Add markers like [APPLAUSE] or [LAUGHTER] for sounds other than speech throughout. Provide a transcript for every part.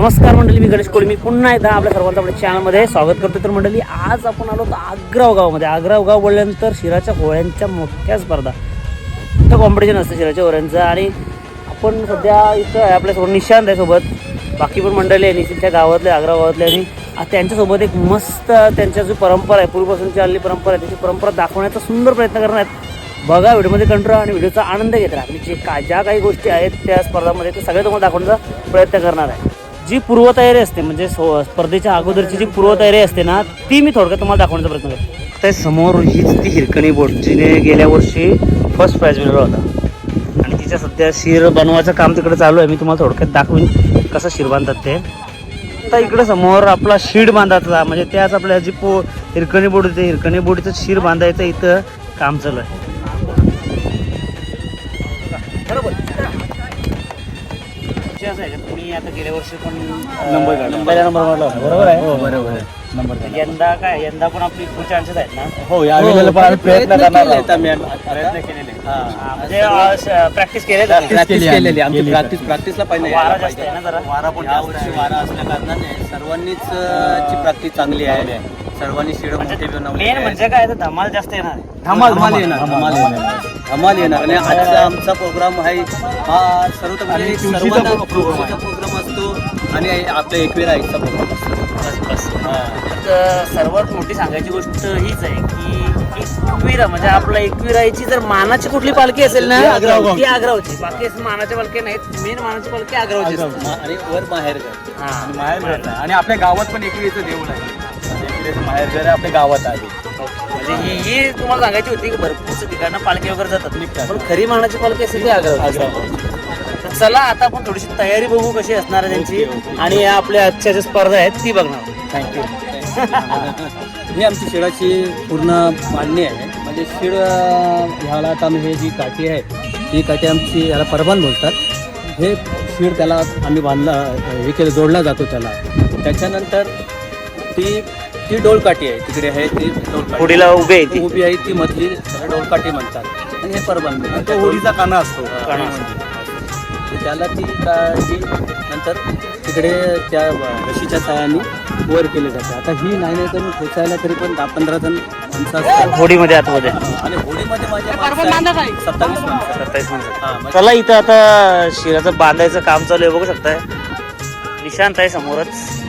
नमस्कार मंडळी मी गणेश कोळी. मी पुन्हा एकदा आपल्या सर्वांचं आपल्या चॅनलमध्ये स्वागत करतो तर मंडळी आज आपण आलो आग्राव गावामध्ये. आग्राव गाव बोलल्यानंतर शिराच्या होळ्यांच्या मोठ्या स्पर्धा. मोठं कॉम्पिटिशन असतं शिराच्या होळ्यांचं आणि आपण सध्या इथं आहे आपल्यासोबत निशांत आहे सोबत. बाकी पण मंडळी आहे निशांतच्या गावातले आग्रा गावातले आणि त्यांच्यासोबत एक मस्त त्यांच्या जो परंपरा आहे पूर्वीपासूनची आलेली परंपरा आहे त्याची परंपरा दाखवण्याचा सुंदर प्रयत्न करणार आहेत. बघा व्हिडिओमध्ये कंट्रोल आणि व्हिडिओचा आनंद घेत राहा. आणि जे काय ज्या काही गोष्टी आहेत त्या स्पर्धामध्ये ते सगळे तुम्हाला दाखवण्याचा प्रयत्न करणार आहे. जी पूर्वतयारी असते म्हणजे सो- स्पर्धेच्या अगोदरची जी पूर्वतयारी असते ना ती मी थोडक्यात तुम्हाला दाखवण्याचा प्रयत्न करतो. त्या समोर हीच ती हिरकणी बोट जिने गेल्या वर्षी फर्स्ट प्राईज मिळवला होता. आणि तिच्या सध्या शिर बनवायचं काम तिकडे चालू आहे. मी तुम्हाला थोडक्यात दाखवीन कसं शिर बांधतात ते. आता इकडं समोर आपला शीड बांधायचा म्हणजे त्याच आपल्या जी पो हिरकणी बोट होते हिरकणी बोटीचं शिर बांधायचं इथं काम चालू आहे. असं आहे का तुम्ही आता गेल्या वर्षी पण नंबर काढला. पहिला नंबर मारला होता बरोबर आहे हो बरोबर आहे नंबर काढला. यंदा काय यंदा पण आपली फुल चान्सेस आहेत ना हो या वेळेला पण आम्ही प्रयत्न करणार केलेत आहोत. आम्ही. प्रयत्न केलेले हा, म्हणजे प्रॅक्टिस केले आम्ही. केलेली आमची केली. प्रॅक्टिस प्रॅक्टिसला पाहिजे वारा जास्त आहे ना जरा वारा पण या जास्त वर्षी आहे. वारा असल्या कारणाने सर्वांनीच अं, ची प्रॅक्टिस चांगली आहे सर्वांनी शिड मोठे बनवले. मेन म्हणजे काय? तर धमाल जास्त येणार. आहे. धमाल धमाल, येणार धमाल, येणार. धमाल येणार. आणि आजचा आमचा प्रोग्राम आहे हा सर्व आणि तुळशीचा सर्वांना प्रोग्राम आहे. तुळशीचा प्रोग्राम असतो आणि आपल्या एकविरा आईचा प्रोग्राम असतो. बस बस. तर सर्वात मोठी सांगायची गोष्ट हीच आहे की एकविरा म्हणजे आपल्या एकविराची जर मानाची कुठली पालखी असेल ना ती आग्राव ती आग्रावची बाकी असं मानाच्या पालखी नाहीत. मेन मानाची पालखी आग्रावची असते. आणि वर माहेर हा. आणि माहेर. आणि आपल्या गावात पण एकविरेचं देऊळ आहे. एकविरेचं माहेर आपल्या गावात आहे म्हणजे ही ही तुम्हाला सांगायची होती की भरपूर ठिकाणं पालखी वगैरे जातात. निघतात. पण खरी मानाची पालखी असेल ती तर चला आता आपण थोडीशी तयारी बघू कशी असणार आहे त्यांची. आणि या आपल्या आजच्या ज्या स्पर्धा आहेत ती बघणार. थँक्यू [LAUGHS] ही आमची शिडाची पूर्ण मांडणी आहे. म्हणजे शिड ह्याला आता आम्ही हे जी काठी आहे ही काठी आमची ह्याला परबान बोलतात. हे शिड त्याला आम्ही बांधला हे केलं जोडला जातो त्याला. त्याच्यानंतर ती ती डोलकाठी आहे. तिकडे आहे ती डोलकाठी. पुढीला उभे आहे ती. उभी आहे ती मधली डोलकाठी म्हणतात. आणि हे परबान आणि तो होळीचा काना असतो. काना तर त्याला ती काठी नंतर तिकडे त्या रशीच्या साह्याने वर केले जाते. आता ही नाही नाही तर पोचायला तरी पण दहा पंधरा जण माणसं असतात. होडीमध्ये आतमध्ये. आणि होळीमध्ये माझ्या माणसं आहेत सत्तावीस माणसं. सत्तावीस माणसं. हा, म्हणजे चला इथं आता शिराचं बांधायचं काम चालू आहे बघू शकताय. निशांत आहे समोरच.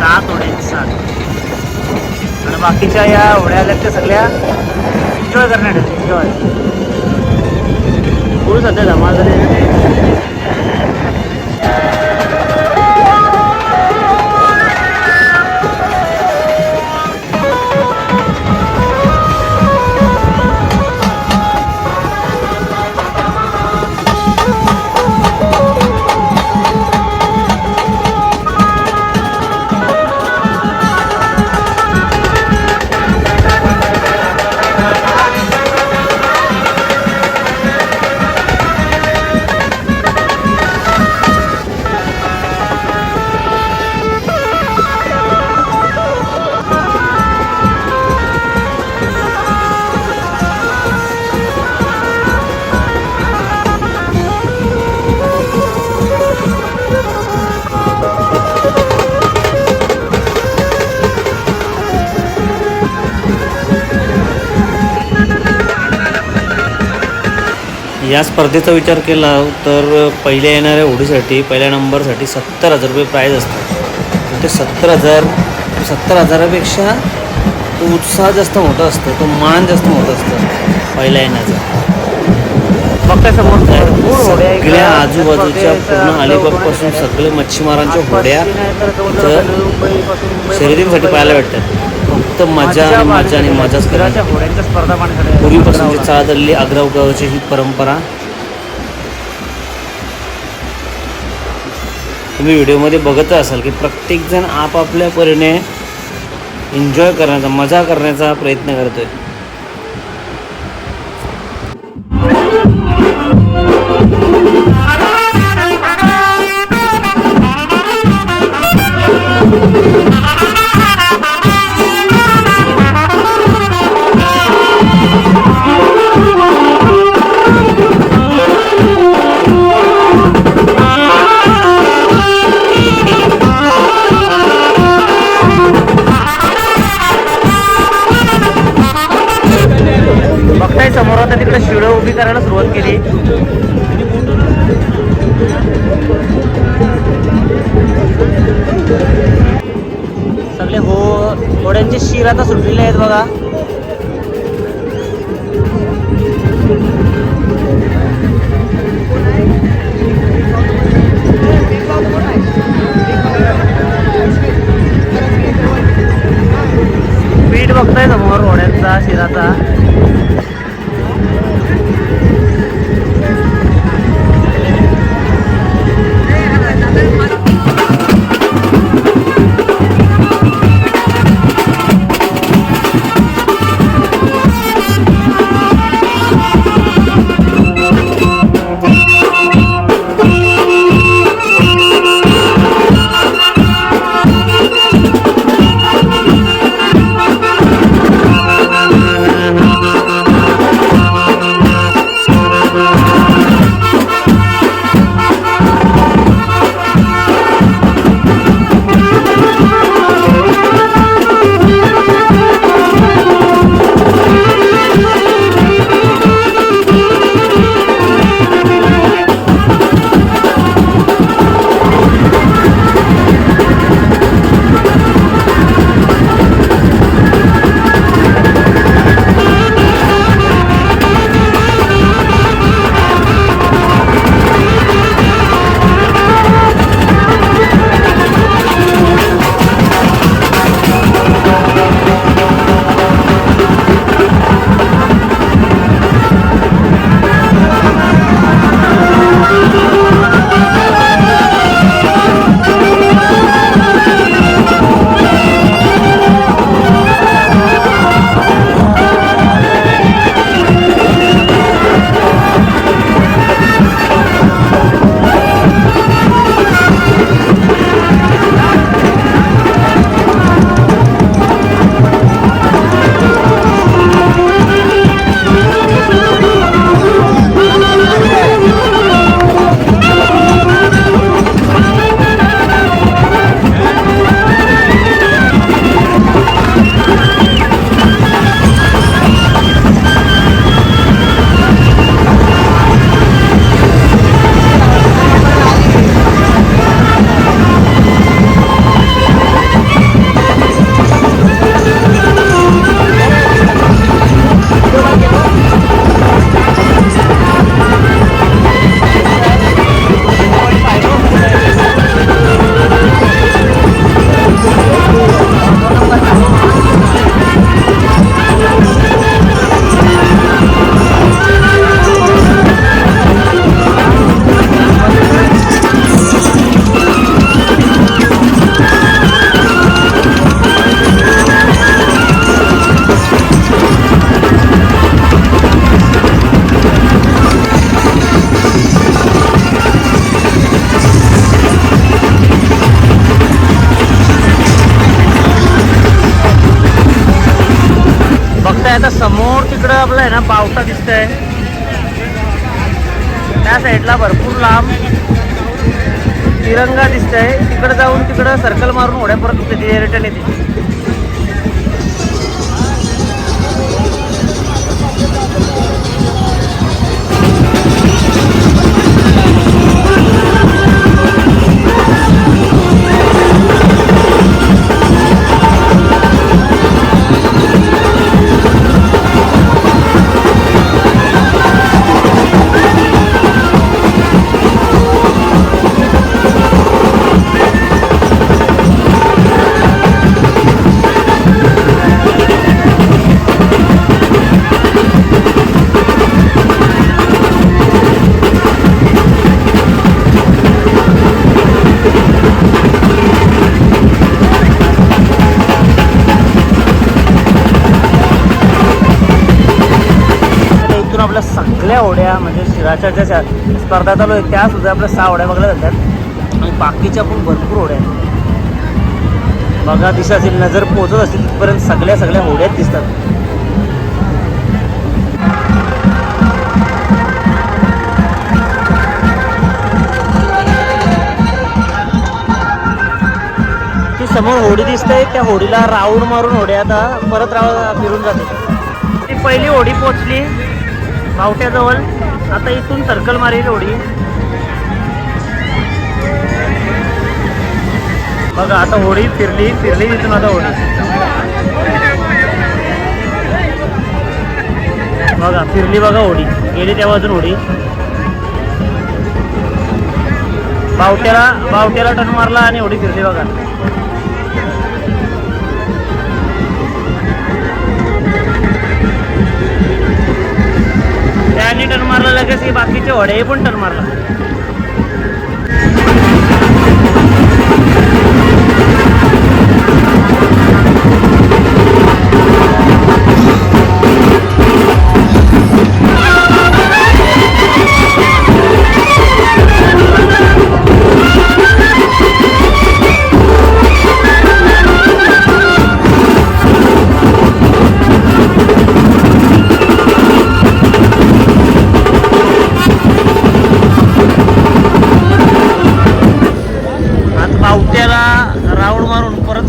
सात ओढे आहेत, सात. आणि बाकीच्या या ओढ्या आल्या त्या सगळ्या एन्जॉय करण्यासाठी एन्जॉय खूप सध्या धमाल झाली या स्पर्धेचा विचार केला तर पहिल्या येणाऱ्या ओढीसाठी पहिल्या नंबरसाठी सत्तर हजार रुपये प्राईज असतं ते सत्तर हजार सत्तर हजारापेक्षा तो उत्साह जास्त मोठा असतो तो मान जास्त मोठा असतो पहिल्या येण्याचा. सगळ्या आजूबाजूच्या पूर्ण अलिबागपासून सगळे मच्छीमारांच्या होड्या शर्यतींसाठी पाहायला भेटतात. फक्त मजा आणि मजा आणि मजाच करायच्या घोड्यांच्या स्पर्धा पाहण्यासाठी पूर्वीपासून चालत आलेली आग्राव गावाची ही परंपरा. तुम्ही व्हिडिओमध्ये बघत असाल की प्रत्येकजण आपापल्या परीने एन्जॉय करण्याचा मजा करण्याचा प्रयत्न करतोय. करायला सुरुवात केली. सगळे हो घोड्यांचे शिर आता सुटलेले आहेत बघा. समोर तिकडं आपलं आहे ना पावसा दिसतंय. त्या साईडला भरपूर लांब तिरंगा दिसतंय. तिकडं जाऊन तिकडं सर्कल मारून होड्यापर्यंत तिथे रिटर्न येते. शिराच्या ज्या स्पर्धा चालू आहेत त्या सुद्धा आपल्या सहा होड्या बघायला जातात. आणि बाकीच्या पण भरपूर होड्या आहेत. बघा दिशा असेल नजर पोचत असतील तिथपर्यंत सगळ्या सगळ्या होड्यात दिसतात. ती समोर होडी दिसते. त्या होडीला राऊंड मारून होडी आता परत राव फिरून जाते ती पहिली होडी पोचली. मावट्याजवळ आता इथून सर्कल मारेल ओढी बघा आता होडी फिरली फिरली तिथून आता होळी. बघा फिरली बघा होळी. गेली तेव्हा अजून होळी. बावट्याला बावट्याला टन मारला आणि होळी फिरली बघा. त्याने टन मारला लगेच हे बाकीचे होडे पण टन मारला.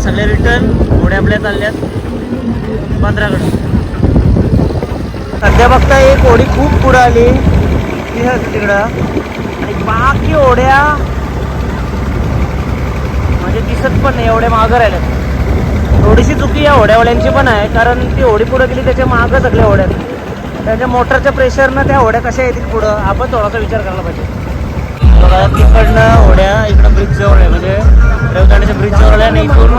सगळे रिटर्न घोड्या आपल्या चालल्यात. बंदराकडे सध्या बघता एक ओढी खूप पुढं आली. तिकडं. आणि बाकी ओढ्या म्हणजे दिसत पण नाही एवढ्या मागं राहिल्यात थोडीशी चुकी या ओढ्यावाल्यांची पण आहे कारण ती होडी पुढं गेली त्याच्या मागं सगळ्या ओढ्यात. त्याच्या मोटरच्या प्रेशरनं त्या होड्या कशा येतील पुढं? आपण थोडासा विचार करायला पाहिजे. बघा तिकडनं होड्या इकडं ब्रिज जवळ आहे. म्हणजे रेवदाण्याच्या ब्रिज जवळ आहे आणि इथून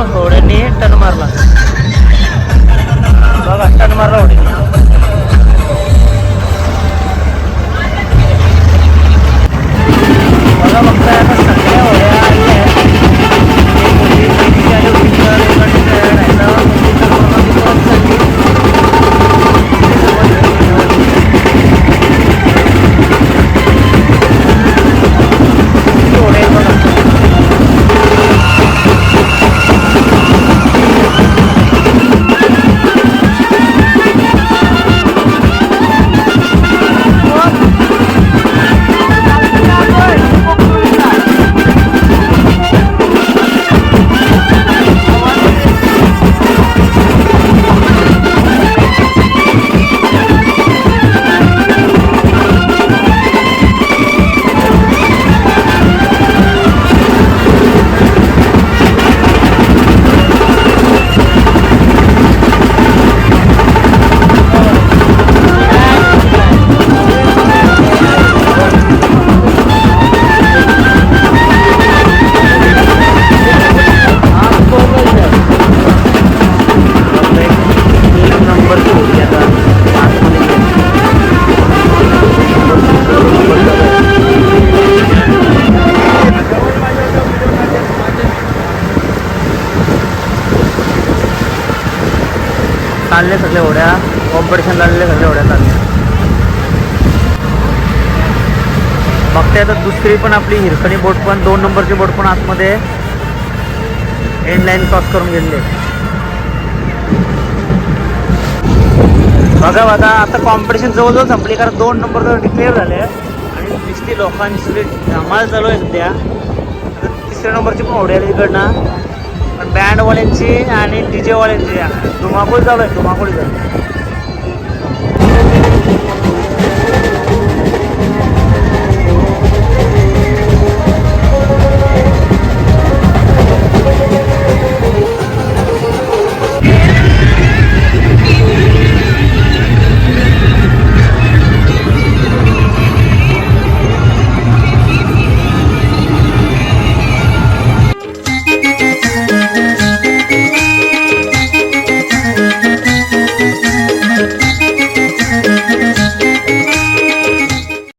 लागलेले बघते आता दुसरी पण आपली हिरकणी बोट पण दोन नंबरची बोट पण आतमध्ये एंड लाईन क्रॉस करून गेलेली बघा बघा आता कॉम्पिटिशन जवळजवळ संपली कारण दोन नंबर जवळ डिक्लेअर झाले आणि दिसती लोकांची धमाल चालू आहे सध्या. आता तिसऱ्या नंबरची पण होडी आली तिकडनं पण बँडवाल्यांची आणि डी जेवाल्यांची धुमाकूळ चालू आहे धुमाकूळ चालू आहे.